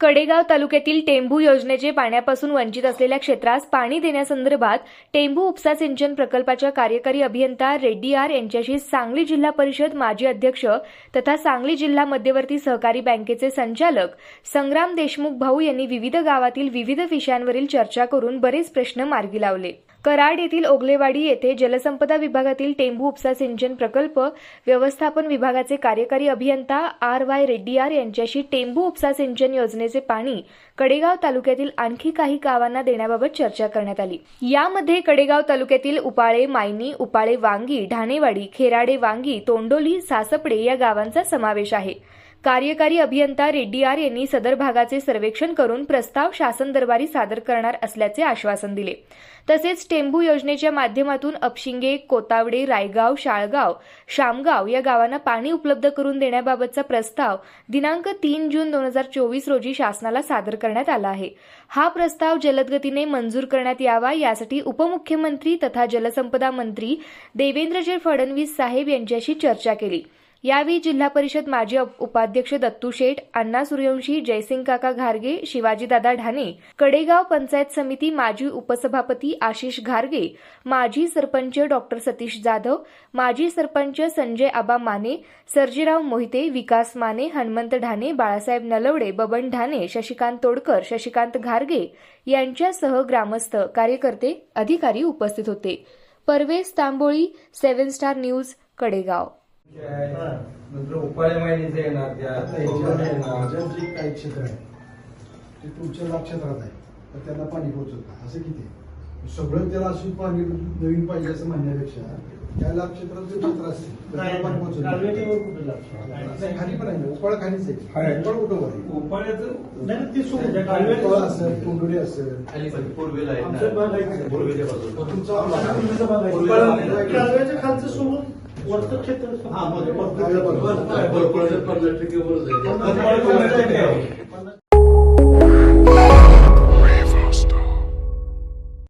कडेगाव तालुक्यातील टेंभू योजनेचे पाण्यापासून वंचित असलेल्या क्षेत्रास पाणी देण्यासंदर्भात टेंभू उपसा सिंचन प्रकल्पाच्या कार्यकारी अभियंता रेड्डी आर यांच्याशी सांगली जिल्हा परिषद माजी अध्यक्ष तथा सांगली जिल्हा मध्यवर्ती सहकारी बँकेचे संचालक संग्राम देशमुख भाऊ यांनी विविध गावातील विविध विषयांवरील चर्चा करून बरेच प्रश्न मार्गी लावले. कराड येथील ओगलेवाडी येथे जलसंपदा विभागातील टेंभू उपसा सिंचन प्रकल्प व्यवस्थापन विभागाचे कार्यकारी अभियंता आर वाय रेड्डी आर यांच्याशी टेंभू उपसा सिंचन योजने योजनेचे पाणी कडेगाव तालुक्यातील आणखी काही गावांना देण्याबाबत चर्चा करण्यात आली. यामध्ये कडेगाव तालुक्यातील उपाळे मायनी उपाळे वांगी ढाणेवाडी खेराडे वांगी तोंडोली सासपडे या गावांचा समावेश आहे. कार्यकारी अभियंता रेड्डी आर यांनी सदर भागाचे सर्वेक्षण करून प्रस्ताव शासन दरबारी सादर करणार असल्याचे आश्वासन दिले. तसेच टेंभू योजनेच्या माध्यमातून अपशिंगे कोतावडे रायगाव शाळगाव शामगाव या गावांना पाणी उपलब्ध करून देण्याबाबतचा प्रस्ताव दिनांक तीन जून दोन हजार चोवीस रोजी शासनाला सादर करण्यात आला आहे. हा प्रस्ताव जलदगतीने मंजूर करण्यात यावा यासाठी उपमुख्यमंत्री तथा जलसंपदा मंत्री देवेंद्रजी फडणवीस साहेब यांच्याशी चर्चा केली. यावेळी जिल्हा परिषद माजी उप- उपाध्यक्ष दत्तू शेठ अण्णा सूर्यवंशी जयसिंग काका घारगे शिवाजीदादा ढाणे कडेगाव पंचायत समिती माजी उपसभापती आशिष घारगे माजी सरपंच डॉक्टर सतीश जाधव माजी सरपंच संजय आबा माने सर्जीराव मोहिते विकास माने हनुमंत ढाणे बाळासाहेब नलवडे बबन ढाणे शशिकांत तोडकर शशिकांत घारगे यांच्यासह ग्रामस्थ कार्यकर्ते अधिकारी उपस्थित होते. Parvez Tamboli seven star news Kadegaon. नंतर उपाळे महिन्याचे येणार त्या आता ह्याच्यामध्ये आहे ना, माझं जे काही क्षेत्र आहे ते तुमच्या लाक्षात आहे. तर त्यांना पाणी पोहोचत नाही असं किती आहे? सगळं त्याला अशी पाणी नवीन पाहिजे असं म्हणण्यापेक्षा त्या लाभ क्षेत्रात जे क्षेत्र असते. तर त्याला पाणी पोहोचत नाही. कालव्याच्यावर कुठे लागतं? नाही, खाली पण आहे उपाळ खालीच आहे. उपाळ कुठं आहे? उपाळ्याचं ते सोडून असेल तोंडोली असेल. पूर्वेला तुमचा खालचं सोडून वरचं क्षेत्र हा, मग बाजूला. भरपूर पन्नास टक्के वरच